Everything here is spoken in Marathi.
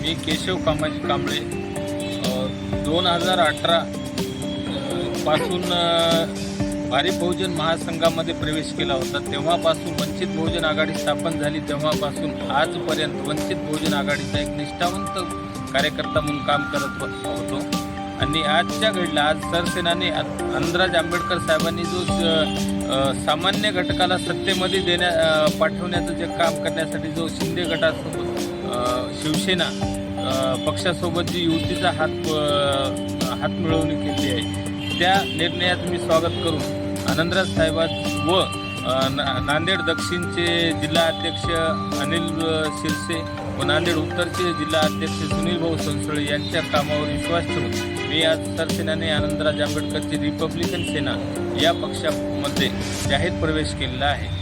मी केशव कामाजी कांबळे. दोन हजार अठरा पासून भारी बहुजन महासंघामध्ये प्रवेश केला होता. तेव्हापासून वंचित बहुजन आघाडी स्थापन झाली. तेव्हापासून आजपर्यंत वंचित बहुजन आघाडीचा एक निष्ठावंत कार्यकर्ता म्हणून काम करत हो- होतो. आणि आजच्या घडीला आज सरसेनाने अंदराज आंबेडकर साहेबांनी जो सामान्य घटकाला सत्तेमध्ये देण्या पाठवण्याचं जे काम करण्यासाठी जो शिंदे गटासोबत शिवसेना पक्षासोबत जी युतीचा हात हात मिळवणी केली आहे त्या निर्णयात मी स्वागत करून आनंदराज साहेबात व ना- नांदेड दक्षिणचे जिल्हा अध्यक्ष अनिल शिरसे व नांदेड उत्तरचे जिल्हा अध्यक्ष सुनील भाऊ संसोळे यांच्या कामावर विश्वास ठेवून मी आज सरसेनाने आनंदराज आंबेडकरची रिपब्लिकन सेना या पक्षामध्ये जाहीर प्रवेश केलेला आहे.